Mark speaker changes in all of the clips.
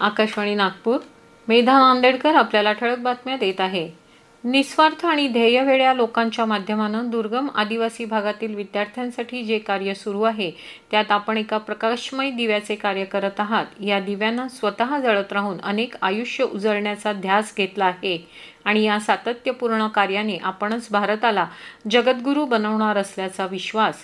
Speaker 1: आकाशवाणी नागपूर. मेधा नांदेडकर आपल्याला ठळक बातम्या देत आहे. निस्वार्थ आणि ध्येयवेड्या लोकांच्या माध्यमानं दुर्गम आदिवासी भागातील विद्यार्थ्यांसाठी जे कार्य सुरू आहे त्यात आपण एका प्रकाशमय दिव्याचे कार्य करत आहात. या दिव्यानं स्वतः जळत राहून अनेक आयुष्य उजळण्याचा ध्यास घेतला आहे. आणि या सातत्यपूर्ण कार्याने आपणच भारताला जगद्गुरू बनवणार असल्याचा विश्वास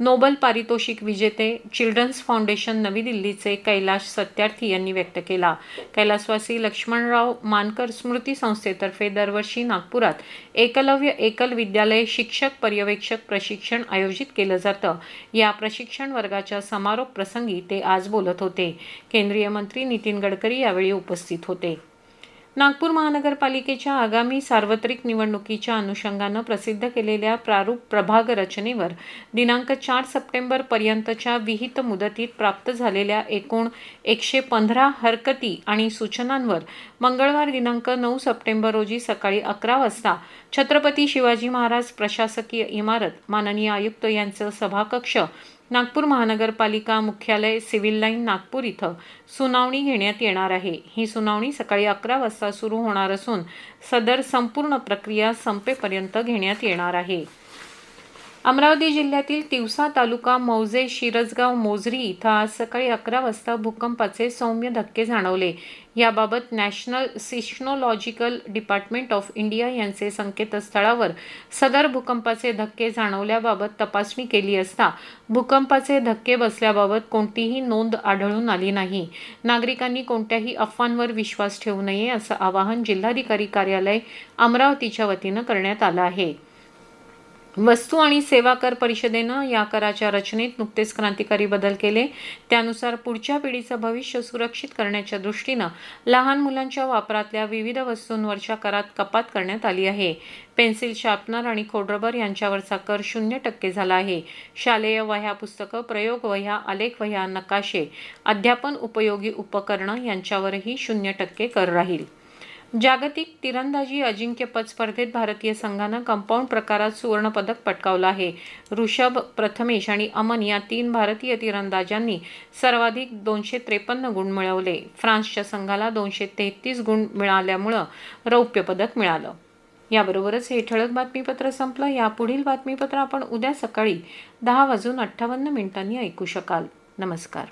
Speaker 1: नोबल पारितोषिक विजेते चिल्ड्रन्स फाउंडेशन नवी दिल्लीचे कैलाश सत्यार्थी यांनी व्यक्त केला. कैलासवासी लक्ष्मणराव मानकर स्मृती संस्थेतर्फे दरवर्षी नागपुरात एकलव्य एकल विद्यालय शिक्षक पर्यवेक्षक प्रशिक्षण आयोजित केलं जातं. या प्रशिक्षण वर्गाच्या समारोप प्रसंगी ते आज बोलत होते. केंद्रीय मंत्री नितीन गडकरी यावेळी उपस्थित होते. नागपूर महानगरपालिकेच्या आगामी सार्वत्रिक निवडणुकीच्या अनुषंगानं प्रसिद्ध केलेल्या प्रारूप प्रभाग रचनेवर दिनांक चार सप्टेंबरपर्यंतच्या विहित मुदतीत प्राप्त झालेल्या एकूण एकशे पंधरा हरकती आणि सूचनांवर मंगळवार दिनांक नऊ सप्टेंबर रोजी सकाळी अकरा वाजता छत्रपती शिवाजी महाराज प्रशासकीय इमारत माननीय आयुक्त यांचं सभाकक्ष नागपूर महानगरपालिका मुख्यालय सिव्हिल लाईन नागपूर इथं सुनावणी घेण्यात येणार आहे. ही सुनावणी सकाळी अकरा वाजता सुरू होणार असून सदर संपूर्ण प्रक्रिया संपेपर्यंत घेण्यात येणार आहे. अमरावती जिल्ह्यातील तिवसा तालुका मौजे शिरसगाव मोजरी इथं आज सकाळी अकरा वाजता भूकंपाचे सौम्य धक्के जाणवले. याबाबत national seismological department of India यांचे संकेतस्थळावर सदर भूकंपाचे धक्के जाणवल्याबाबत तपासणी केली असता भूकंपाचे धक्के बसल्याबाबत कोणतीही नोंद आढळून आली नाही. नागरिकांनी कोणत्याही अफवांवर विश्वास ठेवू नये असं आवाहन जिल्हाधिकारी कार्यालय अमरावतीच्या वतीनं करण्यात आलं आहे. वस्तू आणि सेवा कर परिषदेनं या कराच्या रचनेत नुकतेच क्रांतिकारी बदल केले. त्यानुसार पुढच्या पिढीचं भविष्य सुरक्षित करण्याच्या दृष्टीनं लहान मुलांच्या वापरातल्या विविध वस्तूंवरच्या करात कपात करण्यात आली आहे. पेन्सिल शार्पनर आणि खोडरबर यांच्यावरचा कर शून्य टक्के झाला आहे. शालेय वह्या पुस्तकं प्रयोग वह्या आलेख वह्या नकाशे अध्यापन उपयोगी उपकरणं यांच्यावरही शून्य टक्के कर राहील. जागतिक तिरंदाजी अजिंक्यपद स्पर्धेत भारतीय संघानं कंपाऊंड प्रकारात सुवर्णपदक पटकावलं आहे. ऋषभ प्रथमेश आणि अमन या तीन भारतीय तिरंदाजांनी सर्वाधिक दोनशे त्रेपन्न गुण मिळवले. फ्रान्सच्या संघाला दोनशे तेहतीस गुण मिळाल्यामुळं रौप्य पदक मिळालं. याबरोबरच हे ठळक बातमीपत्र संपलं. यापुढील बातमीपत्र आपण उद्या सकाळी दहा वाजून अठ्ठावन्न मिनिटांनी ऐकू शकाल. नमस्कार.